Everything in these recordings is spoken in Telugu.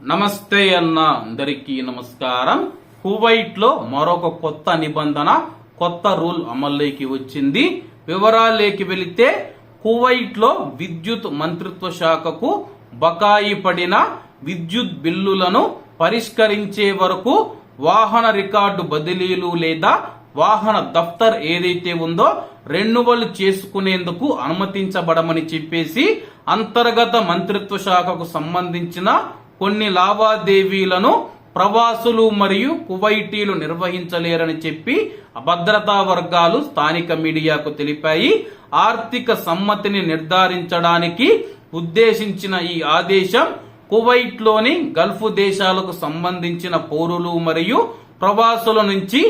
నమస్తే అన్న అందరికీ నమస్కారం. కువైట్లో మరొక కొత్త నిబంధన కొత్త రూల్ అమల్లోకి వచ్చింది. వివరాలేకి వెళితే కువైట్లో విద్యుత్ మంత్రిత్వ శాఖకు బకాయి పడిన విద్యుత్ బిల్లులను పరిష్కరించే వరకు వాహన రికార్డు బదిలీలు లేదా వాహన దఫ్తర్ ఏదైతే ఉందో రెన్యువల్ చేసుకునేందుకు అనుమతించబడమని చెప్పేసి అంతర్గత మంత్రిత్వ శాఖకు సంబంధించిన కొన్ని లావాదేవీలను ప్రవాసులు మరియు కువైటీలు నిర్వహించలేరని చెప్పి భద్రతా వర్గాలు స్థానిక మీడియాకు తెలిపాయి. ఆర్థిక సమ్మతిని నిర్ధారించడానికి ఉద్దేశించిన ఈ ఆదేశం కువైట్లోని గల్ఫ్ దేశాలకు సంబంధించిన పౌరులు మరియు ప్రవాసుల నుంచి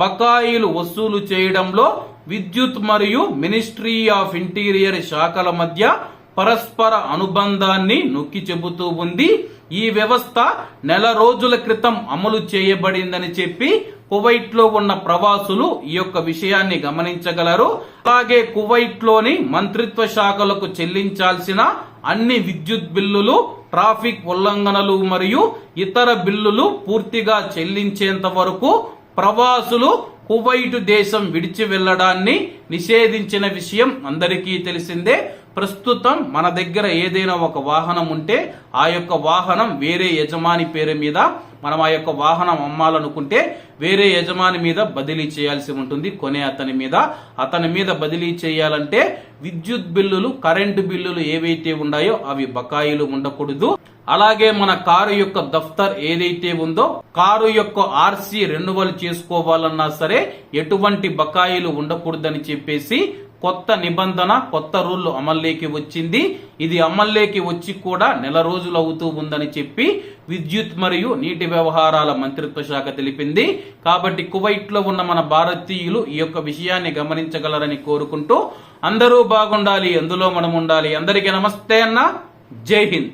బకాయిలు వసూలు చేయడంలో విద్యుత్ మరియు మినిస్ట్రీ ఆఫ్ ఇంటీరియర్ శాఖల మధ్య పరస్పర అనుబంధాన్ని నొక్కి చెబుతూ ఉంది. ఈ వ్యవస్థ నెల రోజుల క్రితం అమలు చేయబడిందని చెప్పి కువైట్లో ఉన్న ప్రవాసులు ఈ యొక్క విషయాన్ని గమనించగలరు. అలాగే కువైట్లోని మంత్రిత్వ శాఖలకు చెల్లించాల్సిన అన్ని విద్యుత్ బిల్లులు ట్రాఫిక్ ఉల్లంఘనలు మరియు ఇతర బిల్లులు పూర్తిగా చెల్లించేంత వరకు ప్రవాసులు కువైట్ దేశం విడిచి వెళ్ళడాన్ని నిషేధించిన విషయం అందరికీ తెలిసిందే. ప్రస్తుతం మన దగ్గర ఏదైనా ఒక వాహనం ఉంటే ఆ యొక్క వాహనం వేరే యజమాని పేరు మీద మనం ఆ యొక్క వాహనం అమ్మాలనుకుంటే వేరే యజమాని మీద బదిలీ చేయాల్సి ఉంటుంది కొనే అతని మీద. అతని మీద బదిలీ చేయాలంటే విద్యుత్ బిల్లులు కరెంటు బిల్లులు ఏవైతే ఉన్నాయో అవి బకాయిలు ఉండకూడదు. అలాగే మన కారు యొక్క దఫ్తర్ ఏదైతే ఉందో కారు యొక్క ఆర్సీ రెన్యువల్ చేసుకోవాలన్నా సరే ఎటువంటి బకాయిలు ఉండకూడదని చెప్పేసి కొత్త నిబంధన కొత్త రూల్ అమల్లోకి వచ్చింది. ఇది అమల్లోకి వచ్చి కూడా నెల రోజులు అవుతూ ఉందని చెప్పి విద్యుత్ మరియు నీటి వ్యవహారాల మంత్రిత్వ శాఖ తెలిపింది. కాబట్టి కువైట్లో ఉన్న మన భారతీయులు ఈ యొక్క విషయాన్ని గమనించగలరని కోరుకుంటూ అందరూ బాగుండాలి అందులో మనం ఉండాలి. అందరికీ నమస్తే అన్న. జై హింద్.